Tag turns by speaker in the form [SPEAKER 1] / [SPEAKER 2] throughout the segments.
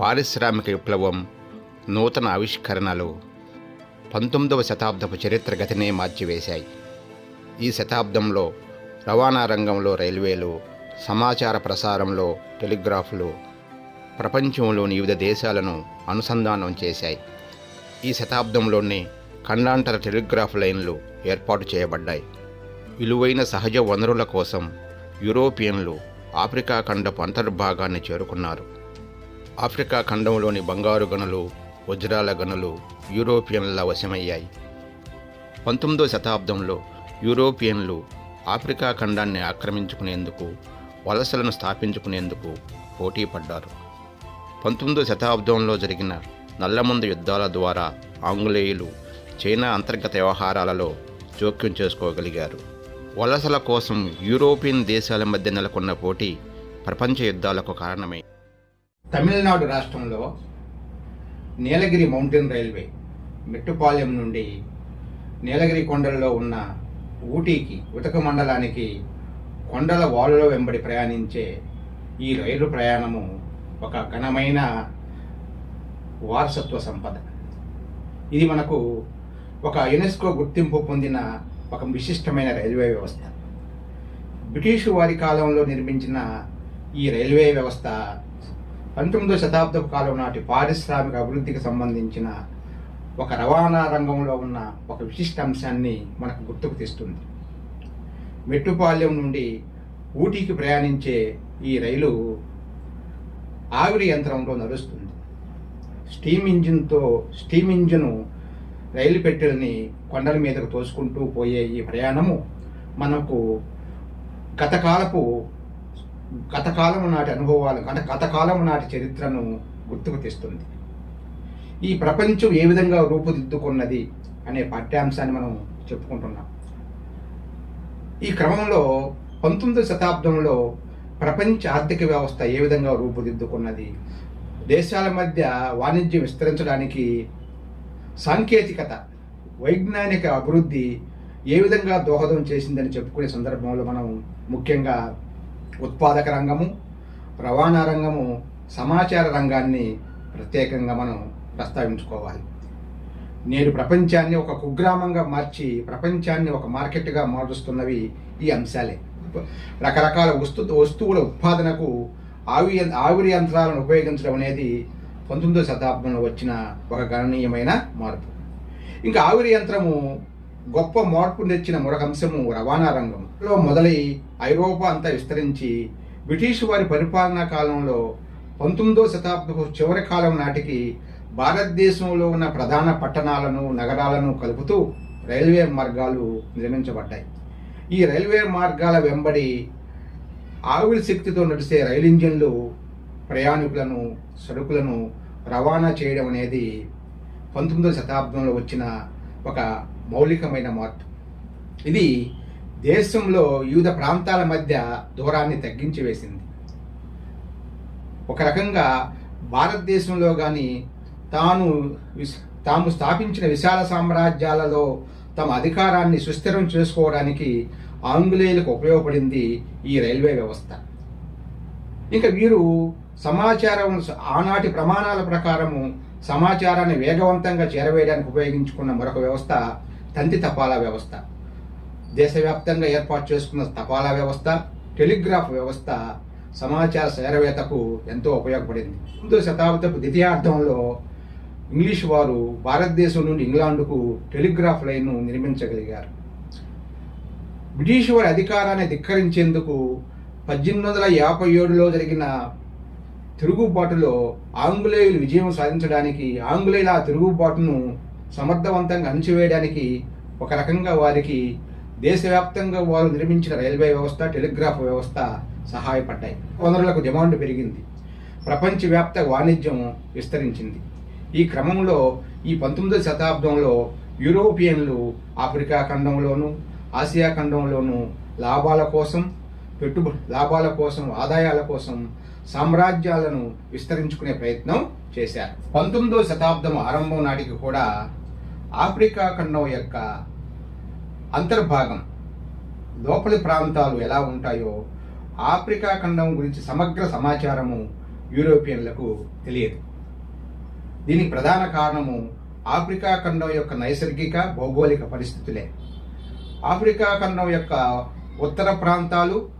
[SPEAKER 1] పారిశ్రామిక విప్లవం నూతన ఆవిష్కరణలు పంతొమ్మిదవ శతాబ్దపు చరిత్ర గతినే మార్చివేశాయి. ఈ శతాబ్దంలో రవాణా రంగంలో రైల్వేలు సమాచార ప్రసారంలో టెలిగ్రాఫ్లు ప్రపంచంలోని వివిధ దేశాలను అనుసంధానం చేశాయి. ఈ శతాబ్దంలోనే ఖండాంతర టెలిగ్రాఫ్ లైన్లు ఏర్పాటు చేయబడ్డాయి. విలువైన సహజ వనరుల కోసం యూరోపియన్లు ఆఫ్రికా ఖండపు అంతర్భాగాన్ని చేరుకున్నారు. ఆఫ్రికా ఖండంలోని బంగారు గనులు వజ్రాల గనులు యూరోపియన్ల వశమయ్యాయి. పంతొమ్మిదో శతాబ్దంలో యూరోపియన్లు ఆఫ్రికా ఖండాన్ని ఆక్రమించుకునేందుకు వలసలను స్థాపించుకునేందుకు పోటీ పడ్డారు పంతొమ్మిదో శతాబ్దంలో జరిగిన నల్లమందు యుద్ధాల ద్వారా ఆంగ్లేయులు చైనా అంతర్గత వ్యవహారాలలో జోక్యం చేసుకోగలిగారు. వలసల కోసం యూరోపియన్ దేశాల మధ్య నెలకొన్న పోటీ ప్రపంచ యుద్ధాలకు కారణమై
[SPEAKER 2] తమిళనాడు రాష్ట్రంలో నీలగిరి మౌంటైన్ రైల్వే మెట్టుపాలెం నుండి నీలగిరి కొండలలో ఉన్న ఊటీకి ఉతక మండలానికి కొండల వాలులో వెంబడి ప్రయాణించే ఈ రైలు ప్రయాణము ఒక ఘనమైన వారసత్వ సంపద. ఇది మనకు ఒక యునెస్కో గుర్తింపు పొందిన ఒక విశిష్టమైన రైల్వే వ్యవస్థ. బ్రిటిషు వారి కాలంలో నిర్మించిన ఈ రైల్వే వ్యవస్థ పంతొమ్మిదో శతాబ్దపు కాలం నాటి పారిశ్రామిక అభివృద్ధికి సంబంధించిన ఒక రవాణా రంగంలో ఉన్న ఒక విశిష్ట అంశాన్ని మనకు గుర్తుకు తెస్తుంది. మెట్టుపాలెం నుండి ఊటీకి ప్రయాణించే ఈ రైలు ఆవిరి యంత్రంలో నడుస్తుంది. స్టీమ్ ఇంజిన్తో స్టీమ్ ఇంజిను రైలు పెట్టెలని కొండల మీదకు తోసుకుంటూ పోయే ఈ ప్రయాణము మనకు గతకాలపు గతకాలం నాటి అనుభవాలు గత గతకాలం నాటి చరిత్రను గుర్తుకు తెస్తుంది. ఈ ప్రపంచం ఏ విధంగా రూపుదిద్దుకున్నది అనే పాఠ్యాంశాన్ని మనం చెప్పుకుంటున్నాం. ఈ క్రమంలో పంతొమ్మిదవ శతాబ్దంలో ప్రపంచ ఆర్థిక వ్యవస్థ ఏ విధంగా రూపుదిద్దుకున్నది దేశాల మధ్య వాణిజ్యం విస్తరించడానికి సాంకేతికత వైజ్ఞానిక అభివృద్ధి ఏ విధంగా దోహదం చేసిందని చెప్పుకునే సందర్భంలో మనం ముఖ్యంగా ఉత్పాదక రంగము రవాణా రంగము సమాచార రంగాన్ని ప్రత్యేకంగా మనం ప్రస్తావించుకోవాలి. నేడు ప్రపంచాన్ని ఒక కుగ్రామంగా మార్చి ప్రపంచాన్ని ఒక మార్కెట్గా మారుస్తున్నవి ఈ అంశాలే. రకరకాల వస్తు వస్తువుల ఉత్పాదనకు ఆవి ఆవిరి యంత్రాలను ఉపయోగించడం అనేది పంతొమ్మిదో శతాబ్దంలో వచ్చిన ఒక గణనీయమైన మార్పు. ఇంకా ఆవిరి యంత్రము గొప్ప మార్పు తెచ్చిన మరొక అంశము రవాణా రంగంలో మొదలై ఐరోపా అంతా విస్తరించి బ్రిటిష్ వారి పరిపాలనా కాలంలో పంతొమ్మిదో శతాబ్దపు చివరి కాలం నాటికి భారతదేశంలో ఉన్న ప్రధాన పట్టణాలను నగరాలను కలుపుతూ రైల్వే మార్గాలు నిర్మించబడ్డాయి. ఈ రైల్వే మార్గాల వెంబడి ఆవిరి శక్తితో నడిచే రైలు ఇంజిన్లు ప్రయాణికులను సరుకులను రవాణా చేయడం అనేది పంతొమ్మిదవ శతాబ్దంలో వచ్చిన ఒక మౌలికమైన మార్పు. ఇది దేశంలో వివిధ ప్రాంతాల మధ్య దూరాన్ని తగ్గించి వేసింది. ఒక రకంగా భారతదేశంలో కానీ తాను తాము స్థాపించిన విశాల సామ్రాజ్యాలలో తమ అధికారాన్ని సుస్థిరం చేసుకోవడానికి ఆంగ్లేయులకు ఉపయోగపడింది ఈ రైల్వే వ్యవస్థ. ఇంకా వీరు సమాచారం ఆనాటి ప్రమాణాల ప్రకారము సమాచారాన్ని వేగవంతంగా చేరవేయడానికి ఉపయోగించుకున్న మరొక వ్యవస్థ తంతి తపాలా వ్యవస్థ. దేశవ్యాప్తంగా ఏర్పాటు చేసుకున్న తపాలా వ్యవస్థ టెలిగ్రాఫ్ వ్యవస్థ సమాచార చేరవేతకు ఎంతో ఉపయోగపడింది. ముందు శతాబ్దపు ద్వితీయార్థంలో ఇంగ్లీష్ వారు భారతదేశం నుండి ఇంగ్లాండ్కు టెలిగ్రాఫ్ లైన్ను నిర్మించగలిగారు. బ్రిటిష్ వారి అధికారాన్ని ధిక్కరించేందుకు పద్దెనిమిది వందల యాభై ఏడులో జరిగిన తిరుగుబాటులో ఆంగ్లేయులు విజయం సాధించడానికి ఆంగ్లేయుల ఆ తిరుగుబాటును సమర్థవంతంగా అణిచివేయడానికి ఒక రకంగా వారికి దేశవ్యాప్తంగా వారు నిర్మించిన రైల్వే వ్యవస్థ టెలిగ్రాఫ్ వ్యవస్థ సహాయపడ్డాయి. వనరులకు డిమాండ్ పెరిగింది. ప్రపంచవ్యాప్త వాణిజ్యం విస్తరించింది. ఈ క్రమంలో ఈ పంతొమ్మిదవ శతాబ్దంలో యూరోపియన్లు ఆఫ్రికా ఖండంలోనూ ఆసియా ఖండంలోనూ లాభాల కోసం పెట్టుబడి లాభాల కోసం ఆదాయాల కోసం సామ్రాజ్యాలను విస్తరించుకునే ప్రయత్నం చేశారు. పంతొమ్మిదవ శతాబ్దం ఆరంభం నాటికి కూడా ఆఫ్రికా ఖండం యొక్క అంతర్భాగం లోపలి ప్రాంతాలు ఎలా ఉంటాయో ఆఫ్రికా ఖండం గురించి సమగ్ర సమాచారము యూరోపియన్లకు తెలియదు. దీనికి ప్రధాన కారణము ఆఫ్రికా ఖండం యొక్క నైసర్గిక భౌగోళిక పరిస్థితులే. ఆఫ్రికా ఖండం యొక్క ఉత్తర ప్రాంతాలు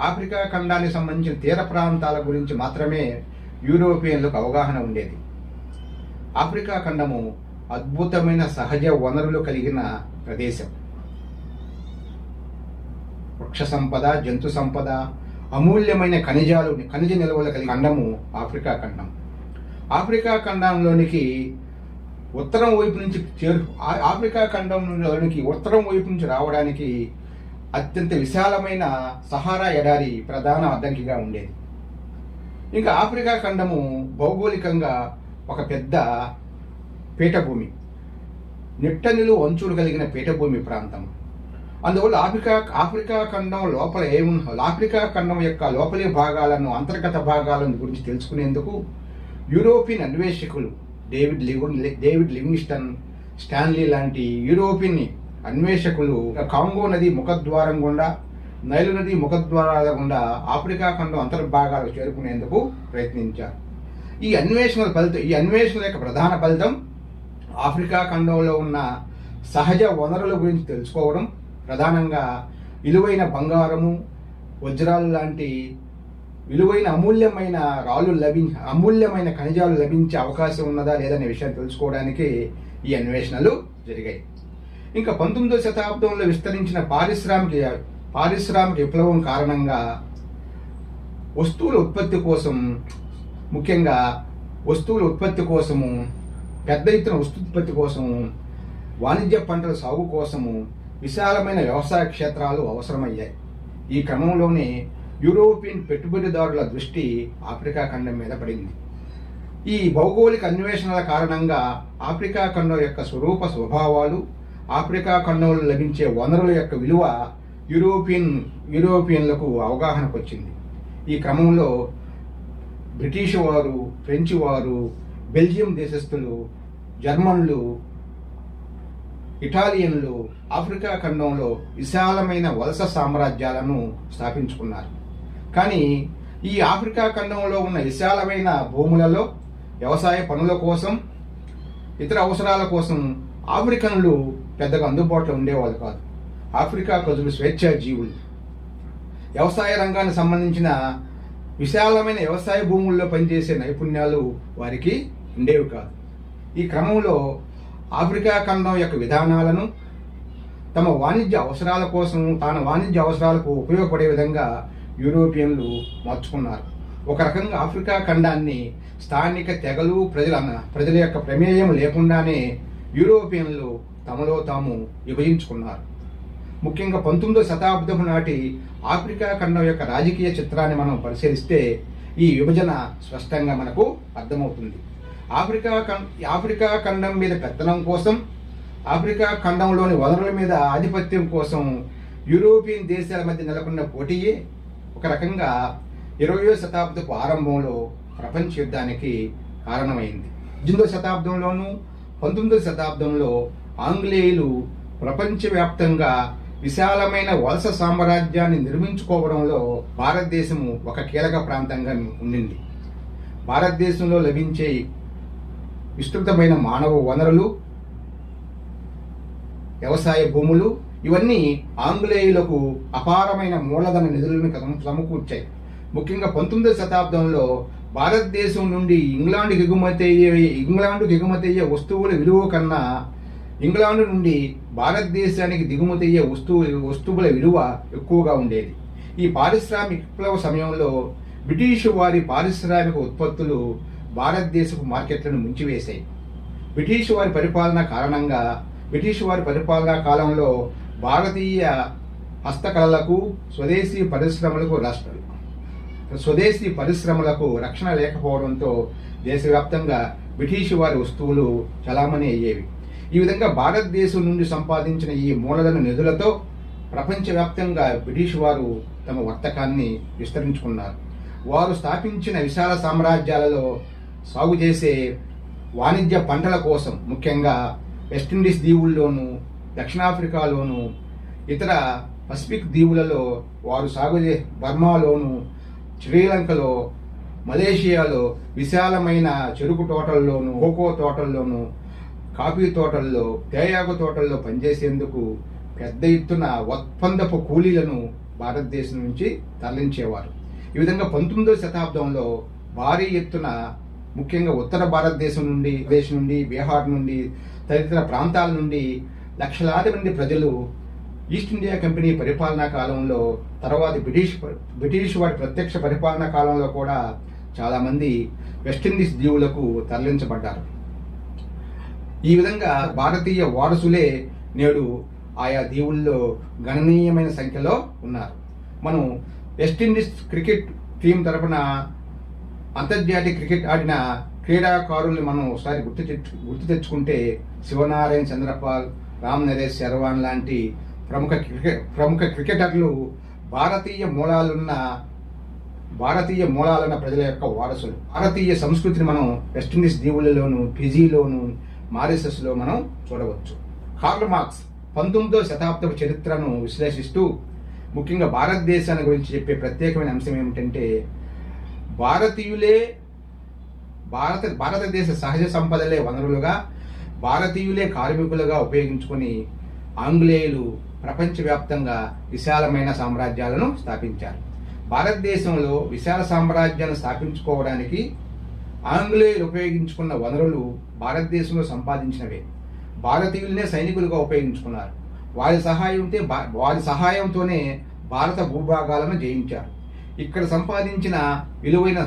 [SPEAKER 2] ఆఫ్రికా ఖండానికి సంబంధించిన తీర ప్రాంతాల గురించి మాత్రమే యూరోపియన్లకు అవగాహన ఉండేది. ఆఫ్రికా ఖండము అద్భుతమైన సహజ వనరులు కలిగిన ప్రదేశం. వృక్ష సంపద జంతు సంపద అమూల్యమైన ఖనిజాలు ఖనిజ నిల్వలు కలిగిన ఖండము ఆఫ్రికా ఖండం. ఆఫ్రికా ఖండంలోనికి ఉత్తరం వైపు నుంచి చేరు ఆ- ఆఫ్రికా ఖండంలోనికి ఉత్తరం వైపు నుంచి రావడానికి అత్యంత విశాలమైన సహారా ఎడారి ప్రధాన అడ్డంకిగా ఉండేది. ఇంకా ఆఫ్రికా ఖండము భౌగోళికంగా ఒక పెద్ద పీఠభూమి. నిట్టనిలు వంచులు కలిగిన పీఠభూమి ప్రాంతం. అందువల్ల ఆఫ్రికా ఆఫ్రికా ఖండం లోపల ఏమున్న ఆఫ్రికా ఖండం యొక్క లోపలి భాగాలను అంతర్గత భాగాలను గురించి తెలుసుకునేందుకు European అన్వేషకులు David living David Livingstone Stanley లాంటి యూరోపియన్ అన్వేషకులు కాంగో నది ముఖద్వారం గుండా నైలు నది ముఖద్వారాల గుండా ఆఫ్రికా ఖండం అంతర్భాగాలకు చేరుకునేందుకు ప్రయత్నించారు. ఈ అన్వేషణల ఫలితం ఈ అన్వేషణ యొక్క ప్రధాన ఫలితం ఆఫ్రికా ఖండంలో ఉన్న సహజ వనరుల గురించి తెలుసుకోవడం ప్రధానంగా విలువైన బంగారము వజ్రాలు లాంటి విలువైన అమూల్యమైన రాళ్ళు లభించ అమూల్యమైన ఖనిజాలు లభించే అవకాశం ఉన్నదా లేదనే విషయాన్ని తెలుసుకోవడానికి ఈ అన్వేషణలు జరిగాయి. ఇంకా పంతొమ్మిదవ శతాబ్దంలో విస్తరించిన పారిశ్రామిక పారిశ్రామిక విప్లవం కారణంగా వస్తువుల ఉత్పత్తి కోసం ముఖ్యంగా వస్తువుల ఉత్పత్తి కోసము పెద్ద ఎత్తున వస్తు ఉత్పత్తి కోసము వాణిజ్య పంటల సాగు కోసము విశాలమైన వ్యవసాయ క్షేత్రాలు అవసరమయ్యాయి. ఈ క్రమంలోనే యూరోపియన్ పెట్టుబడిదారుల దృష్టి ఆఫ్రికా ఖండం మీద పడింది. ఈ భౌగోళిక అన్వేషణల కారణంగా ఆఫ్రికా ఖండం యొక్క స్వరూప స్వభావాలు ఆఫ్రికా ఖండంలో లభించే వనరుల యొక్క విలువ యూరోపియన్ యూరోపియన్లకు అవగాహనకు వచ్చింది ఈ క్రమంలో బ్రిటిష్ వారు ఫ్రెంచ్ వారు బెల్జియం దేశస్థులు జర్మన్లు ఇటాలియన్లు ఆఫ్రికా ఖండంలో విశాలమైన వలస సామ్రాజ్యాలను స్థాపించుకున్నారు. కానీ ఈ ఆఫ్రికా ఖండంలో ఉన్న విశాలమైన భూములలో వ్యవసాయ పనుల కోసం ఇతర అవసరాల కోసం ఆఫ్రికన్లు పెద్దగా అందుబాటులో ఉండేవాళ్ళు కాదు. ఆఫ్రికా ప్రజలు స్వేచ్ఛా జీవులు వ్యవసాయ రంగానికి సంబంధించిన విశాలమైన వ్యవసాయ భూముల్లో పనిచేసే నైపుణ్యాలు వారికి ఉండేవి కాదు. ఈ క్రమంలో ఆఫ్రికా ఖండం యొక్క విధానాలను తమ వాణిజ్య అవసరాల కోసం తాను వాణిజ్య అవసరాలకు ఉపయోగపడే విధంగా యూరోపియన్లు మార్చుకున్నారు. ఒక రకంగా ఆఫ్రికా ఖండాన్ని స్థానిక తెగలు ప్రజల ప్రజల యొక్క ప్రమేయం లేకుండానే యూరోపియన్లు తమలో తాము విభజించుకున్నారు. ముఖ్యంగా పంతొమ్మిదో శతాబ్దం నాటి ఆఫ్రికా ఖండం యొక్క రాజకీయ చిత్రాన్ని మనం పరిశీలిస్తే ఈ విభజన స్పష్టంగా మనకు అర్థమవుతుంది. ఆఫ్రికా ఆఫ్రికా ఖండం మీద పెత్తనం కోసం ఆఫ్రికా ఖండంలోని వనరుల మీద ఆధిపత్యం కోసం యూరోపియన్ దేశాల మధ్య నెలకొన్న పోటీయే. ఒక రకంగా ఇరవయో శతాబ్దపు ఆరంభంలో ప్రపంచ యుద్ధానికి కారణమైంది. పద్దెనిమిదో శతాబ్దంలోనూ పంతొమ్మిదో శతాబ్దంలో ఆంగ్లేయులు ప్రపంచవ్యాప్తంగా విశాలమైన వలస సామ్రాజ్యాన్ని నిర్మించుకోవడంలో భారతదేశము ఒక కీలక ప్రాంతంగా ఉండింది. భారతదేశంలో లభించే విస్తృతమైన మానవ వనరులు వ్యవసాయ భూములు ఇవన్నీ ఆంగ్లేయులకు అపారమైన మూలధన నిధులను సమకూర్చాయి. ముఖ్యంగా పంతొమ్మిదవ శతాబ్దంలో భారతదేశం నుండి ఇంగ్లాండ్కి ఎగుమతి అయ్యే ఇంగ్లాండ్కి ఎగుమతి అయ్యే వస్తువుల విలువ కన్నా ఇంగ్లాండ్ నుండి భారతదేశానికి దిగుమతయ్యే వస్తువు వస్తువుల విలువ ఎక్కువగా ఉండేది. ఈ పారిశ్రామిక విప్లవ సమయంలో బ్రిటిష్ వారి పారిశ్రామిక ఉత్పత్తులు భారతదేశపు మార్కెట్లను ముంచివేశాయి. బ్రిటిష్ వారి పరిపాలన కారణంగా బ్రిటిష్ వారి పరిపాలనా కాలంలో భారతీయ హస్తకళలకు స్వదేశీ పరిశ్రమలకు రాష్ట్ర స్వదేశీ పరిశ్రమలకు రక్షణ లేకపోవడంతో దేశవ్యాప్తంగా బ్రిటిష్ వారి వస్తువులు చలామణి అయ్యేవి. ఈ విధంగా భారతదేశం నుండి సంపాదించిన ఈ మూలధన నిధులతో ప్రపంచవ్యాప్తంగా బ్రిటిష్ వారు తమ వర్తకాన్ని విస్తరించుకున్నారు. వారు స్థాపించిన విశాల సామ్రాజ్యాలలో సాగు చేసే వాణిజ్య పంటల కోసం ముఖ్యంగా వెస్టిండీస్ దీవుల్లోనూ దక్షిణాఫ్రికాలోను ఇతర పసిఫిక్ దీవులలో వారు సాగు చే బర్మాలోను శ్రీలంకలో మలేషియాలో విశాలమైన చెరుకు తోటల్లోనూ కోకో తోటల్లోనూ కాఫీ తోటల్లో తేయాకు తోటల్లో పనిచేసేందుకు పెద్ద ఎత్తున ఒప్పందపు కూలీలను భారతదేశం నుంచి తరలించేవారు. ఈ విధంగా పంతొమ్మిదవ శతాబ్దంలో భారీ ఎత్తున ముఖ్యంగా ఉత్తర భారతదేశం నుండి దేశం నుండి బీహార్ నుండి తదితర ప్రాంతాల నుండి లక్షలాది మంది ప్రజలు ఈస్ట్ ఇండియా కంపెనీ పరిపాలనా కాలంలో తర్వాత బ్రిటిష్ బ్రిటిష్ వారి ప్రత్యక్ష పరిపాలనా కాలంలో కూడా చాలామంది వెస్టిండీస్ దీవులకు తరలించబడ్డారు. ఈ విధంగా భారతీయ వారసులే నేడు ఆయా దీవుల్లో గణనీయమైన సంఖ్యలో ఉన్నారు. మనం వెస్టిండీస్ క్రికెట్ టీం తరపున అంతర్జాతీయ క్రికెట్ ఆడిన క్రీడాకారుల్ని మనం ఒకసారి గుర్తు గుర్తు తెచ్చుకుంటే శివనారాయణ చంద్రపాల్ రామ్ నరేష్ శర్వాన్ లాంటి ప్రముఖ క్రికెట్ ప్రముఖ క్రికెటర్లు భారతీయ మూలాలున్న భారతీయ మూలాలున్న ప్రజల యొక్క వారసులు. భారతీయ సంస్కృతిని మనం వెస్టిండీస్ దీవులలోను ఫిజీలోను మారిసస్లో మనం చూడవచ్చు. కార్ల్ మార్క్స్ పంతొమ్మిదో శతాబ్దపు చరిత్రను విశ్లేషిస్తూ ముఖ్యంగా భారతదేశాన్ని గురించి చెప్పే ప్రత్యేకమైన అంశం ఏమిటంటే భారతీయులే భారత భారతదేశ సహజ సంపదలే వనరులుగా భారతీయులే కార్మికులుగా ఉపయోగించుకొని ఆంగ్లేయులు ప్రపంచవ్యాప్తంగా విశాలమైన సామ్రాజ్యాలను స్థాపించారు. భారతదేశంలో విశాల సామ్రాజ్యాన్ని స్థాపించుకోవడానికి ఆంగ్లేయులు ఉపయోగించుకున్న వనరులు భారతదేశంలో సంపాదించినవే. భారతీయులనే సైనికులుగా ఉపయోగించుకున్నారు. వారి సహాయంతో భా- వారి సహాయంతోనే భారత భూభాగాలను జయించారు. ఇక్కడ సంపాదించిన విలువైన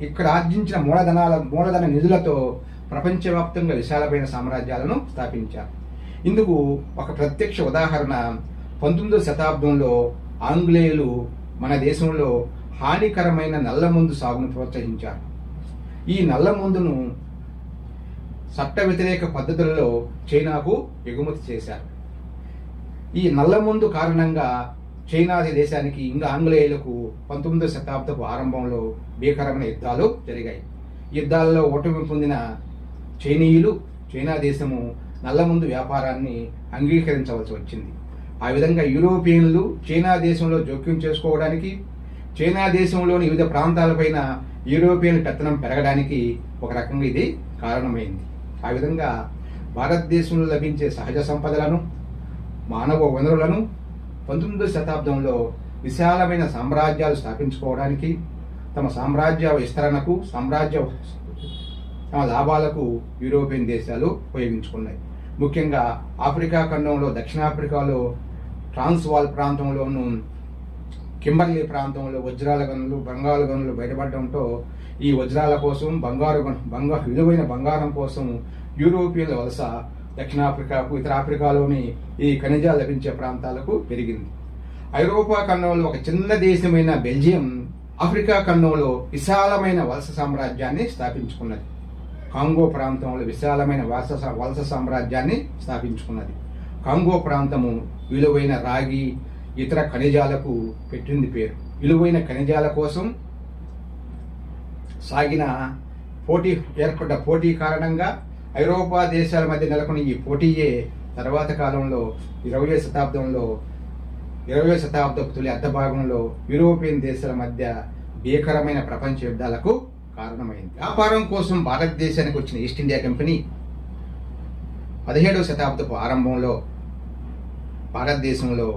[SPEAKER 2] ఇక్కడ ఆర్జించిన మూలధనాల మూలధన నిధులతో ప్రపంచవ్యాప్తంగా విశాలమైన సామ్రాజ్యాలను స్థాపించారు. ఇందుకు ఒక ప్రత్యక్ష ఉదాహరణ పంతొమ్మిదవ శతాబ్దంలో ఆంగ్లేయులు మన దేశంలో హానికరమైన నల్ల మందు సాగును ప్రోత్సహించారు. ఈ నల్ల మందును చట్ట వ్యతిరేక పద్ధతులలో చైనాకు ఎగుమతి చేశారు. ఈ నల్ల మందు కారణంగా చైనా దేశానికి ఇంకా ఆంగ్లేయులకు పంతొమ్మిదవ శతాబ్దపు ఆరంభంలో భీకరమైన యుద్ధాలు జరిగాయి. యుద్ధాలలో ఓటమి పొందిన చైనీయులు చైనా దేశము నల్లమందు వ్యాపారాన్ని అంగీకరించవలసి వచ్చింది. ఆ విధంగా యూరోపియన్లు చైనా దేశంలో జోక్యం చేసుకోవడానికి చైనా దేశంలోని వివిధ ప్రాంతాలపైన యూరోపియన్ పెత్తనం పెరగడానికి ఒక రకంగా ఇది కారణమైంది. ఆ విధంగా భారతదేశంలో లభించే సహజ సంపదలను మానవ వనరులను పంతొమ్మిదవ శతాబ్దంలో విశాలమైన సామ్రాజ్యాలు స్థాపించుకోవడానికి తమ సామ్రాజ్య విస్తరణకు సామ్రాజ్య తమ లాభాలకు యూరోపియన్ దేశాలు ఉపయోగించుకున్నాయి. ముఖ్యంగా ఆఫ్రికా ఖండంలో దక్షిణాఫ్రికాలో ట్రాన్స్వాల్ ప్రాంతంలోనూ కింబర్లీ ప్రాంతంలో వజ్రాల గనులు బంగారు గనులు బయటపడడంతో ఈ వజ్రాల కోసం బంగారు గను- బంగారు విలువైన బంగారం కోసం యూరోపియన్ల వలస దక్షిణాఫ్రికాకు ఇతర ఆఫ్రికాలోని ఈ ఖనిజాలు లభించే ప్రాంతాలకు పెరిగింది. ఐరోపా ఖండంలో ఒక చిన్న దేశమైన బెల్జియం ఆఫ్రికా ఖండంలో విశాలమైన వలస సామ్రాజ్యాన్ని స్థాపించుకున్నది. కాంగో ప్రాంతంలో విశాలమైన వలస వలస సామ్రాజ్యాన్ని స్థాపించుకున్నది. కాంగో ప్రాంతము విలువైన రాగి ఇతర ఖనిజాలకు పెట్టింది పేరు. విలువైన ఖనిజాల కోసం సాగిన పోటీ ఏర్పడ్డ పోటీ కారణంగా ఐరోపా దేశాల మధ్య నెలకొన్న ఈ పోటీయే తర్వాత కాలంలో ఇరవై శతాబ్దంలో ఇరవై శతాబ్దపు తొలి అర్ధ భాగంలో యూరోపియన్ దేశాల మధ్య భీకరమైన ప్రపంచ యుద్ధాలకు కారణమైంది. వ్యాపారం కోసం భారతదేశానికి వచ్చిన ఈస్ట్ ఇండియా కంపెనీ పదిహేడవ శతాబ్దపు ఆరంభంలో భారతదేశంలో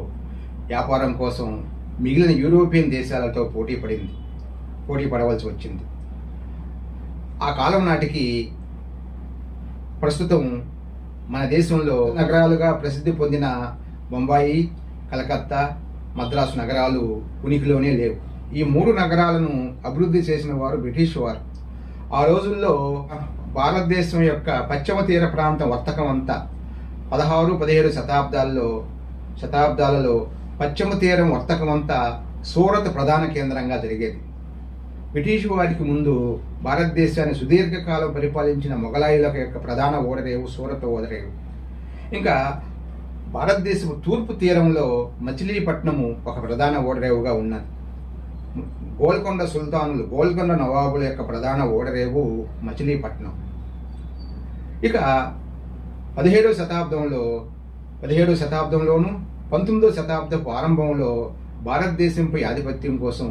[SPEAKER 2] వ్యాపారం కోసం మిగిలిన యూరోపియన్ దేశాలతో పోటీ పడింది. పోటీ పడవలసి వచ్చింది. ఆ కాలం నాటికి ప్రస్తుతం మన దేశంలో నగరాలుగా ప్రసిద్ధి పొందిన బొంబాయి కలకత్తా మద్రాసు నగరాలు ఉనికిలోనే లేవు. ఈ మూడు నగరాలను అభివృద్ధి చేసిన వారు బ్రిటిష్ వారు. ఆ రోజుల్లో భారతదేశం యొక్క పశ్చిమ తీర ప్రాంత వర్తకం అంతా పదహారు పదిహేడు శతాబ్దాల్లో శతాబ్దాలలో పశ్చిమ తీరం వర్తకం అంతా సూరత్ ప్రధాన కేంద్రంగా జరిగేది. బ్రిటిష్ వారికి ముందు భారతదేశాన్ని సుదీర్ఘకాలం పరిపాలించిన మొఘలాయుల యొక్క ప్రధాన ఓడరేవు సూరత్ ఓడరేవు. ఇంకా భారతదేశపు తూర్పు తీరంలో మచిలీపట్నము ఒక ప్రధాన ఓడరేవుగా ఉన్నది. గోల్కొండ సుల్తానులు గోల్కొండ నవాబుల యొక్క ప్రధాన ఓడరేవు మచిలీపట్నం. ఇక పదిహేడవ శతాబ్దంలో పదిహేడవ శతాబ్దంలోనూ పంతొమ్మిదవ శతాబ్దపు ఆరంభంలో భారతదేశంపై ఆధిపత్యం కోసం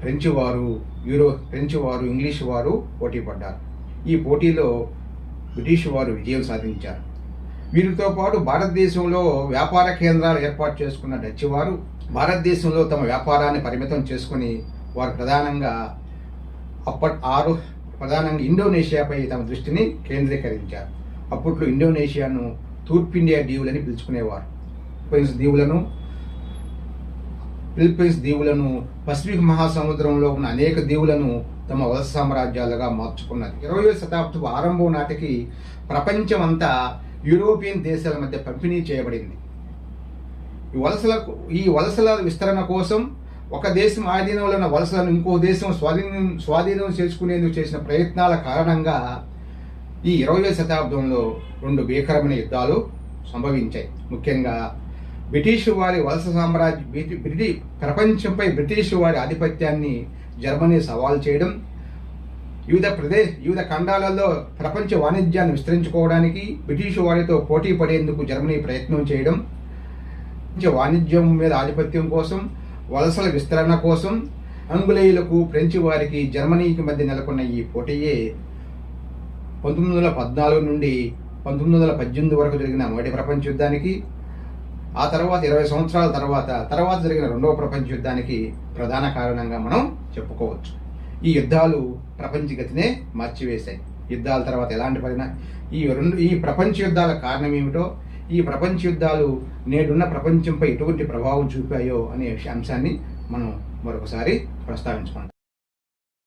[SPEAKER 2] ఫ్రెంచ్ వారు యూరో ఫ్రెంచ్ వారు ఇంగ్లీష్ వారు పోటీ పడ్డారు ఈ పోటీలో బ్రిటిష్ వారు విజయం సాధించారు. వీరితో పాటు భారతదేశంలో వ్యాపార కేంద్రాలు ఏర్పాటు చేసుకున్న డచ్ వారు భారతదేశంలో తమ వ్యాపారాన్ని పరిమితం చేసుకుని వారు ప్రధానంగా అప్పట్ ఆరు ప్రధానంగా ఇండోనేషియాపై తమ దృష్టిని కేంద్రీకరించారు. అప్పట్లో ఇండోనేషియాను తూర్పు ఇండియా దీవులని పిలుచుకునేవారు. ఫిలిప్పైన్స్ దీవులను ఫిలిప్పైన్స్ దీవులను పసిఫిక్ మహాసముద్రంలో ఉన్న అనేక దీవులను తమ వలస సామ్రాజ్యాలుగా మార్చుకున్నది ఇరవయో శతాబ్దపు ఆరంభం నాటికి ప్రపంచమంతా యూరోపియన్ దేశాల మధ్య పంపిణీ చేయబడింది. ఈ వలసలకు ఈ వలసల విస్తరణ కోసం ఒక దేశం ఆధీనంలో ఉన్న వలసలను ఇంకో దేశం స్వాధీనం స్వాధీనం చేసుకునేందుకు చేసిన ప్రయత్నాల కారణంగా ఈ ఇరవయో శతాబ్దంలో రెండు భీకరమైన యుద్ధాలు సంభవించాయి. ముఖ్యంగా బ్రిటిష్ వారి వలస సామ్రాజ్య బ్రిటి- ప్రపంచంపై బ్రిటిష్ వారి ఆధిపత్యాన్ని జర్మనీ సవాల్ చేయడం వివిధ ప్రదేశ్ వివిధ ఖండాలలో ప్రపంచ వాణిజ్యాన్ని విస్తరించుకోవడానికి బ్రిటిష్ వారితో పోటీ పడేందుకు జర్మనీ ప్రయత్నం చేయడం ప్రపంచ వాణిజ్యం మీద ఆధిపత్యం కోసం వలసల విస్తరణ కోసం ఆంగ్లేయులకు ఫ్రెంచ్ వారికి జర్మనీకి మధ్య నెలకొన్న ఈ పోటీయే పంతొమ్మిది వందల పద్నాలుగు నుండి పంతొమ్మిది వందల పద్దెనిమిది వరకు జరిగిన మొదటి ప్రపంచ యుద్ధానికి ఆ తర్వాత ఇరవై సంవత్సరాల తర్వాత తర్వాత జరిగిన రెండవ ప్రపంచ యుద్ధానికి ప్రధాన కారణంగా మనం చెప్పుకోవచ్చు. ఈ యుద్ధాలు ప్రపంచ గతినే మార్చివేశాయి. యుద్ధాల తర్వాత ఎలాంటి పరిణా ఈ రెండు ఈ ప్రపంచ యుద్ధాల కారణం ఏమిటో ఈ ప్రపంచ యుద్ధాలు నేడున్న ప్రపంచంపై ఎటువంటి ప్రభావం చూపాయో అనే అంశాన్ని మనం మరొకసారి ప్రస్తావించుకుంటాం